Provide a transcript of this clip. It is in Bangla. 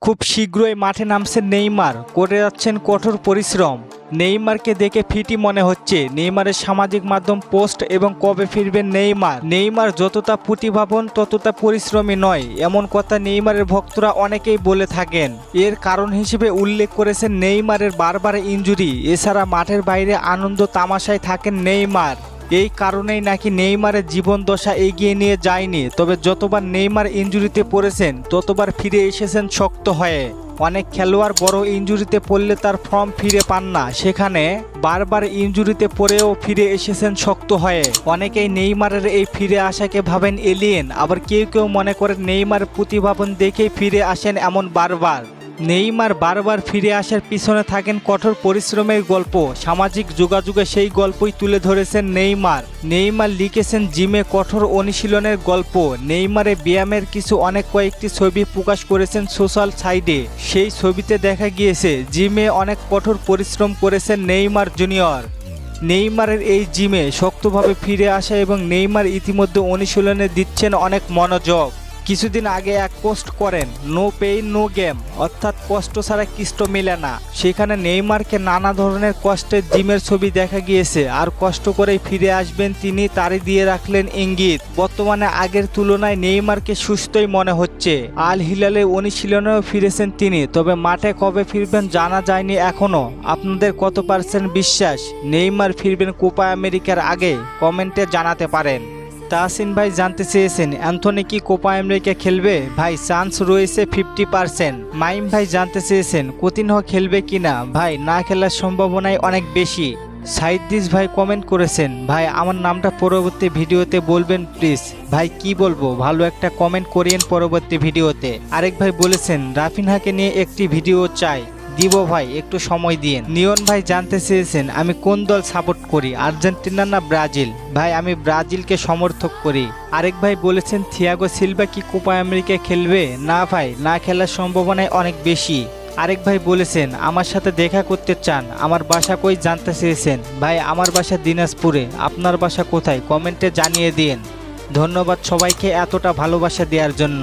খুব শীঘ্রই মাঠে নামছেন নেইমার। করে যাচ্ছেন কঠোর পরিশ্রম। নেইমারকে দেখে ফিটি মনে হচ্ছে। নেইমারের সামাজিক মাধ্যম পোস্ট এবং কবে ফিরবেন নেইমার? নেইমার যতটা প্রতিভাবন ততটা পরিশ্রমী নয়। এমন কথা নেইমারের ভক্তরা অনেকেই বলে থাকেন। এর কারণ হিসেবে উল্লেখ করেছেন নেইমারের বারবার ইনজুরি এছাড়া মাঠের বাইরে আনন্দ তামাশায় থাকেন নেইমার। এই কারণেই নাকি নেইমারের জীবন দশা এগিয়ে নিয়ে যায়নি। তবে যতবার নেইমার ইনজুরিতে পড়েছেন, ততবার ফিরে এসেছেন শক্ত হয়ে। অনেক খেলোয়াড় বড় ইনজুরিতে পড়লে তার ফর্ম ফিরে পান না। সেখানে বারবার ইনজুরিতে পড়েও ফিরে এসেছেন শক্ত হয়ে। অনেকেই নেইমারের এই ফিরে আসাকে ভাবেন এলিয়েন। আবার কেউ কেউ মনে করেন নেইমার প্রতিভাবন দেখেই ফিরে আসেন এমন বারবার। নেইমার বারবার ফিরে আসার পিছনে থাকেন কঠোর পরিশ্রমের গল্প। সামাজিক যোগাযোগে সেই গল্পই তুলে ধরেছেন নেইমার। নেইমার লিখেছেন জিমে কঠোর অনুশীলনের গল্প। নেইমারে ব্যায়ামের কিছু অনেক কয়েকটি ছবি প্রকাশ করেছেন সোশ্যাল সাইডে সেই ছবিতে দেখা গিয়েছে, জিমে অনেক কঠোর পরিশ্রম করেছেন নেইমার জুনিয়র। নেইমারের এই জিমে শক্তভাবে ফিরে আসা এবং নেইমার ইতিমধ্যে অনুশীলনে দিচ্ছেন অনেক মনোযোগ। কিছুদিন আগে এক পোস্ট করেন, নো পেইন নো গেম অর্থাৎ কষ্ট ছাড়া কিষ্ট মেলে না। সেখানে নেইমারকে নানা ধরনের কষ্টের জিমের ছবি দেখা গিয়েছে, আর কষ্ট করেই ফিরে আসবেন তিনি তারই দিয়ে রাখলেন ইঙ্গিত। বর্তমানে আগের তুলনায় নেইমারকে সুস্থই মনে হচ্ছে। আল হিলালে অনুশীলনেও ফিরেছেন তিনি, তবে মাঠে কবে ফিরবেন জানা যায়নি এখনও। আপনাদের কত পার্সেন্ট বিশ্বাস? নেইমার ফিরবেন কোপা আমেরিকার আগে? কমেন্টে জানাতে পারেন। তাহসিন ভাই জানতে চেয়েছেন, অ্যান্থনি কি কোপা আমেরিকা খেলবে? ভাই, চান্স রয়েছে ফিফটি পার্সেন্ট। মাইম ভাই জানতে চেয়েছেন কোতিনহ খেলবে কিনা? ভাই, না খেলার সম্ভাবনাই অনেক বেশি। সাইদিস ভাই কমেন্ট করেছেন, ভাই, আমার নামটা পরবর্তী ভিডিওতে বলবেন প্লিজ ভাই, কি বলব? ভালো একটা কমেন্ট করিয়েন পরবর্তী ভিডিওতে। আরেক ভাই বলেছেন রাফিনহাকে নিয়ে একটি ভিডিও চাই। দিব ভাই, একটু সময় দিন নিয়ন ভাই জানতে চেয়েছেন, আমি কোন দল সাপোর্ট করি আর্জেন্টিনা না ব্রাজিল? ভাই, আমি ব্রাজিলকে সমর্থক করি। আরেক ভাই বলেছেন, থিয়াগো সিলভা কি কোপা আমেরিকা খেলবে? না ভাই, না খেলার সম্ভাবনাই অনেক বেশি। আরেক ভাই বলেছেন, আমার সাথে দেখা করতে চান, আমার বাসা কই জানতে চেয়েছেন। ভাই, আমার বাসা দিনাজপুরে, আপনার বাসা কোথায়? কমেন্টে জানিয়ে দিন। ধন্যবাদ সবাইকে এতটা ভালোবাসা দেওয়ার জন্য।